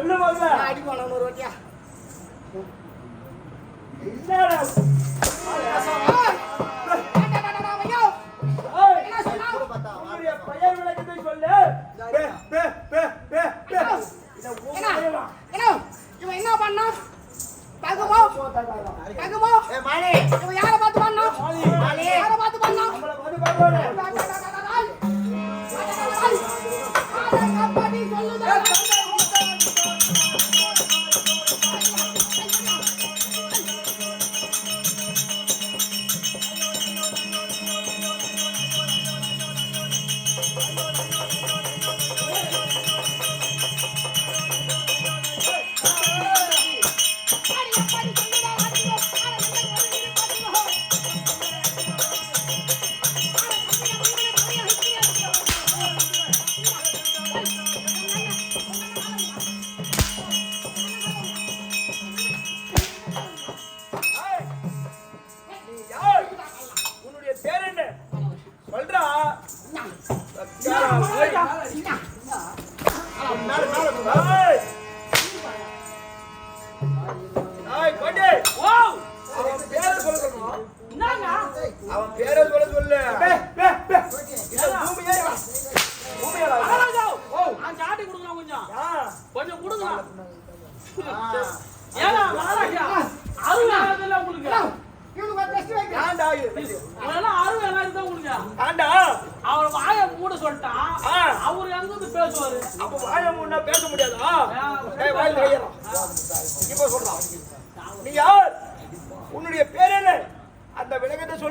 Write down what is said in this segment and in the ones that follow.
சொல்லு போங்க அடி போன ஒரு வாட்டியா பெயர் விளக்கத்தை சொல்லு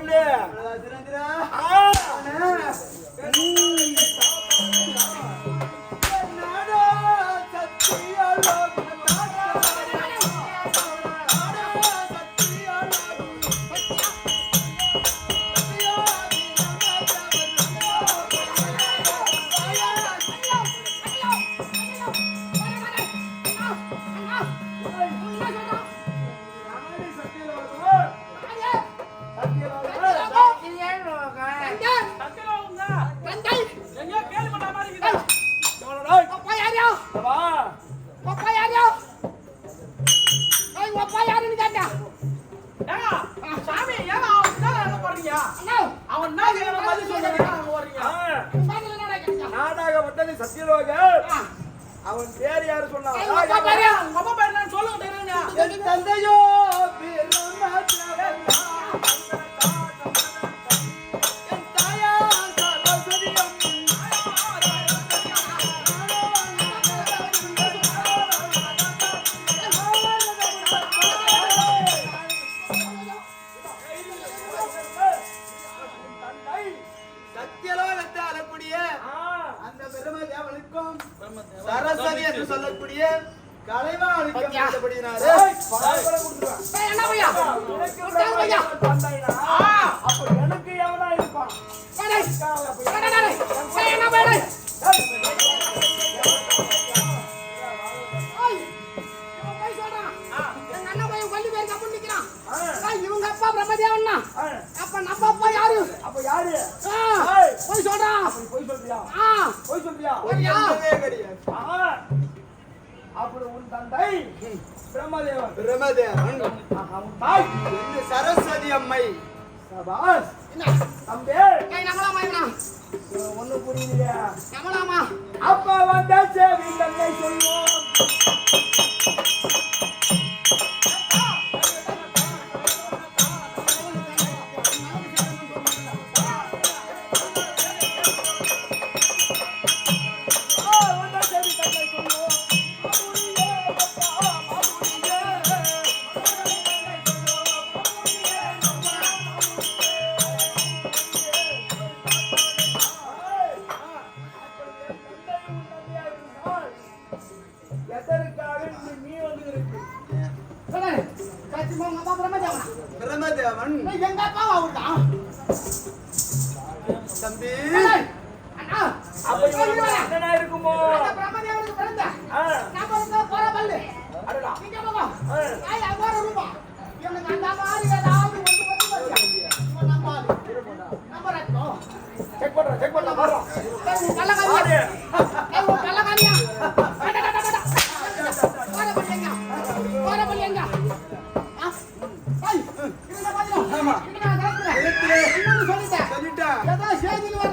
네. 들어 들어 들어. சத்தியலோக. அவன் பேர் யாரு சொன்னா? சொல்லுங்க தந்தையோ கூடிய கலைவாணி கட்டப்படுகிறாரே என்ன பையா? பையா? அப்ப எனக்கு எவனா இருப்பான்? யாரு? அப்ப யாரு? போய் சொல்றான். போய் சொல்றியா? போய் சொல்றியா? అప్పుడు ఉంటంతై బ్రహ్మదేవన్ బ్రహ్మదేవన్ ఉంటాయి ఎన్ని సరస్వతి అమ్మాయి సబాస్ தம்பே ஒன்னு புரியலையா அப்பா வந்த சேவி தன்னை சொல்வோம்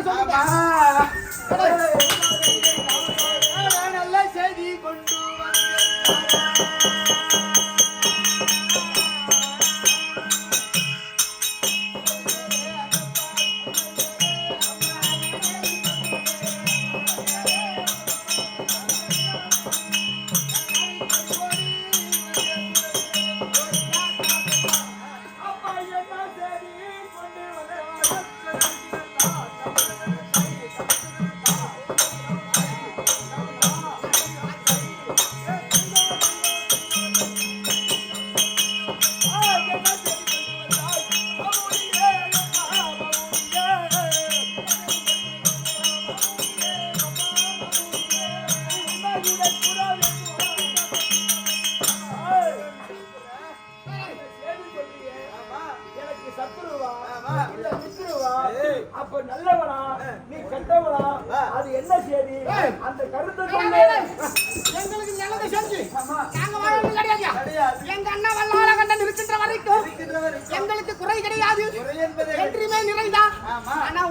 爸爸，快点！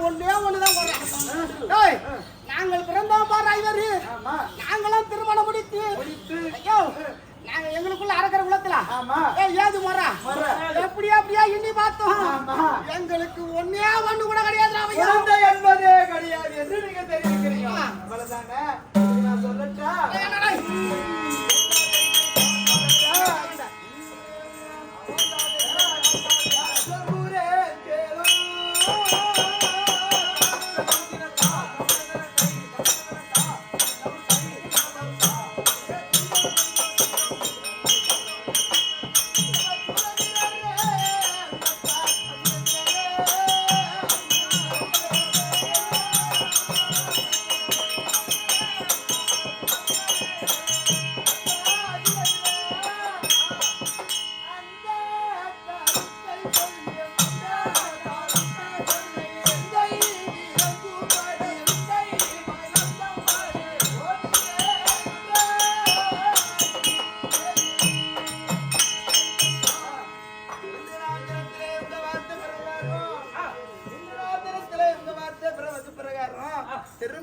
ஒண்ணே ஒண்ணுதான் டேய், நாங்கள் பிறந்தோம் பாரு ஐவரு. ஆமா. நாங்களும் திருமணம் முடித்து. ஐயோ நாங்க எங்களுக்குள்ள அறக்கிற ஏய் ஏது முறை. எப்படியா அப்படியா எண்ணி பார்த்தோம். ஆமா. எங்களுக்கு ஒன்னே ஒண்ணு கூட கிடையாது என்பதே கிடையாது என்று நீங்க தெரிவிக்கிறீங்க. அவ்வளவுதானே? நான் சொல்லட்டா?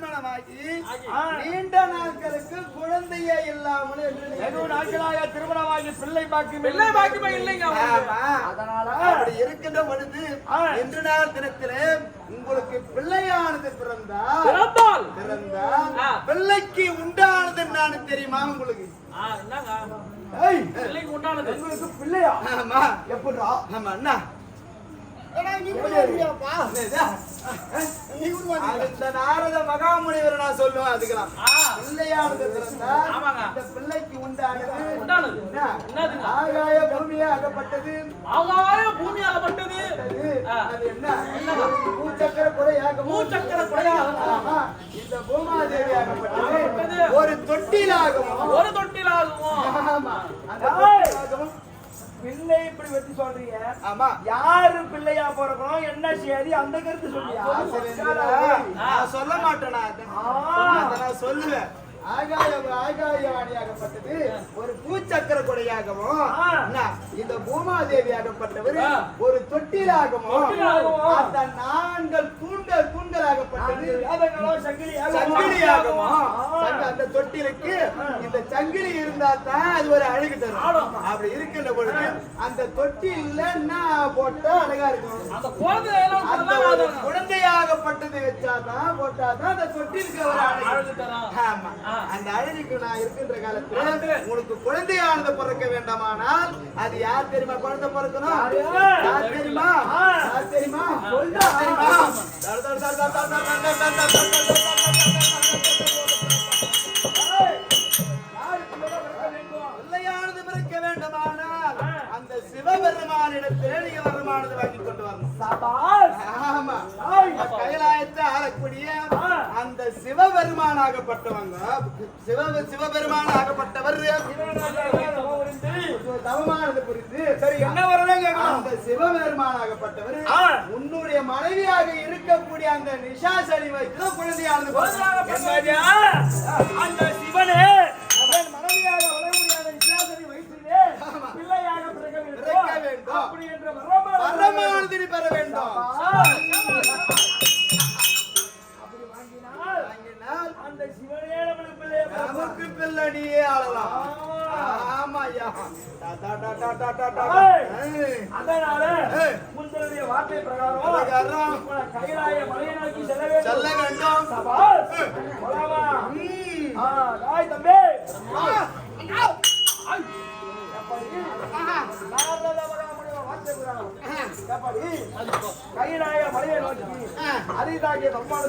திருமணமாகி நீண்ட நாட்களுக்கு குழந்தையே இல்லாமல் என்று வெகு நாட்களாக திருமணமாகி பிள்ளை பாக்கியம் பிள்ளை பாக்கியமே இல்லைங்க. அதனால அப்படி இருக்கின்ற பொழுது. இன்று நாள் தினத்திலே உங்களுக்கு பிள்ளையானது பிறந்தால். பிறந்தால். பிள்ளைக்கு உண்டானது நான் தெரியுமா உங்களுக்கு? ஆ, என்னங்க? ஏய். பிள்ளைக்கு உண்டானது. உங்களுக்கு பிள்ளையா? ஆமா. எப்படிடா? ஆமா அண்ணா. இந்த நாரத மகாமுனிவர் நான் சொல்லுவேன் அதுக்கெல்லாம். பிள்ளையானது இந்த பிள்ளைக்கு உண்டானது ஆகாய பூமியா அகப்பட்டது ஆகாய பூமி அகப்பட்டது என்ன? மூச்சக்கர குறையாக மூச்சக்கர குறையாக இந்த பூமாதேவி ஆகப்பட்டது. ஒரு தொட்டிலாகும்? ஒரு தொட்டிலாகும்? பிள்ளை இப்படி வச்சு சொல்றீங்க? ஆமா. யாரு பிள்ளையா பிறக்கணும்? என்ன செய்தி? அந்த கருத்து சொல்லியா? நான் சொல்ல மாட்டேன்? நான் சொல்லுவேன். ஆகாய ஆகாயவாணியாகப்பட்டது. ஒரு பூச்சக்கர கொடையாகவும் இந்த பூமாதேவி ஆகப்பட்டவர் ஆ. ஒரு தொட்டிலாகவும். அந்த நான்கள் தூண்கள் தூண்களாகப்பட்டது வேதங்களோ சங்கிலியாகவோ. சங்கிலியாகவும் ஆ. சங்க- அந்த தொட்டிலுக்கு இந்த சங்கிலி இருந்தா தான் அது ஒரு அழகு தரும். அப்படி இருக்கின்ற பொழுது அந்த தொட்டில என்ன போட்டா அழகா இருக்கும்? அந்த ஒரு ஆகணும். குழந்தையாகப்பட்டது வச்சாதான் போட்டாதான் அந்த தொட்டிலுக்கு ஒரு அழகு. அழகு தரும். ஆமா. ஆ. அந்த அழகுக்கு நான் இருக்கின்ற காலத்துல உனக்கு குழந்தையானது பிறக்க வேண்டாமானால் அது யார் தெரியுமா குழந்தை பிறக்கணும்? யாரு? தெரியுமா. யார்? தெரியுமா? தெரியுமா? சிவபெருமானிடத்திலே நீங்க வருமானத்தை வாங்கி. கொண்டு வரணும் கைலாயத்தை ஆளக்கூடிய சிவபெருமானாகப்பட்டவங்க. சிவ சிவபெருமான் ஆகப்பட்டவர் தவமானது குறித்து சரி என்ன வரதான் அந்த சிவபெருமான் ஆகப்பட்டவர் உன்னுடைய மனைவியாக இருக்கக்கூடிய அந்த நிஷா சரி வைத்து குழந்தையானது அந்த சிவனே. மனைவியாக வளரக்கூடிய நிஷா சரி வைத்திலே பிள்ளையாக பிறக்க வேண்டும். அப்படி என்ற பெற வேண்டும். கையிலாய மலையை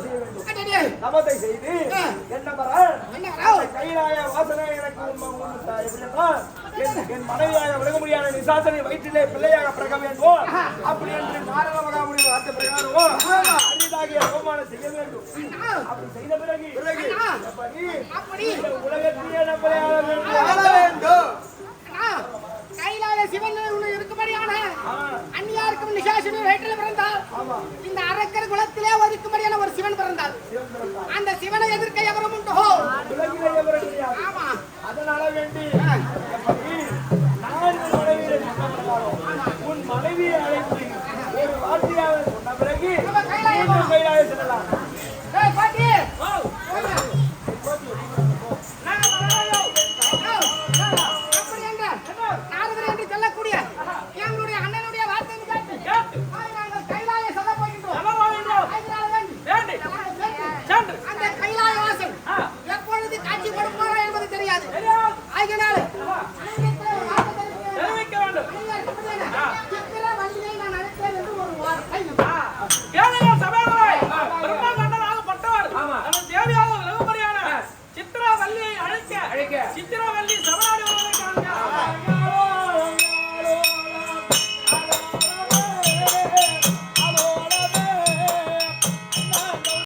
செய்ய வேண்டும் தபத்தை செய்து என்னவர கையிலாய வாசனை எனக்கு என் மனைவியாக விலக முடியாத நிசாசனை வயிற்றிலே பிள்ளையாக பிறக வேண்டும் அப்படி. என்று நாரத மகாமுனியின் வார்த்தை பிரகாரம் செய்ய வேண்டும். அப்படி செய்த பிறகு பிறகு உலகத்திலே நம்மளை வேண்டும். லட்சுமி வயிற்றில் பிறந்தால் இந்த அரக்கர் குலத்திலே ஒதுக்கும்படியான ஒரு சிவன் பிறந்தால் அந்த சிவனை எதிர்க்க எவரும் உண்டோ ஆமா. அதனால வேண்டி உன் மனைவியை அழைத்து ஒரு வார்த்தையாக சொன்ன பிறகு கைலாய செல்லலாம்.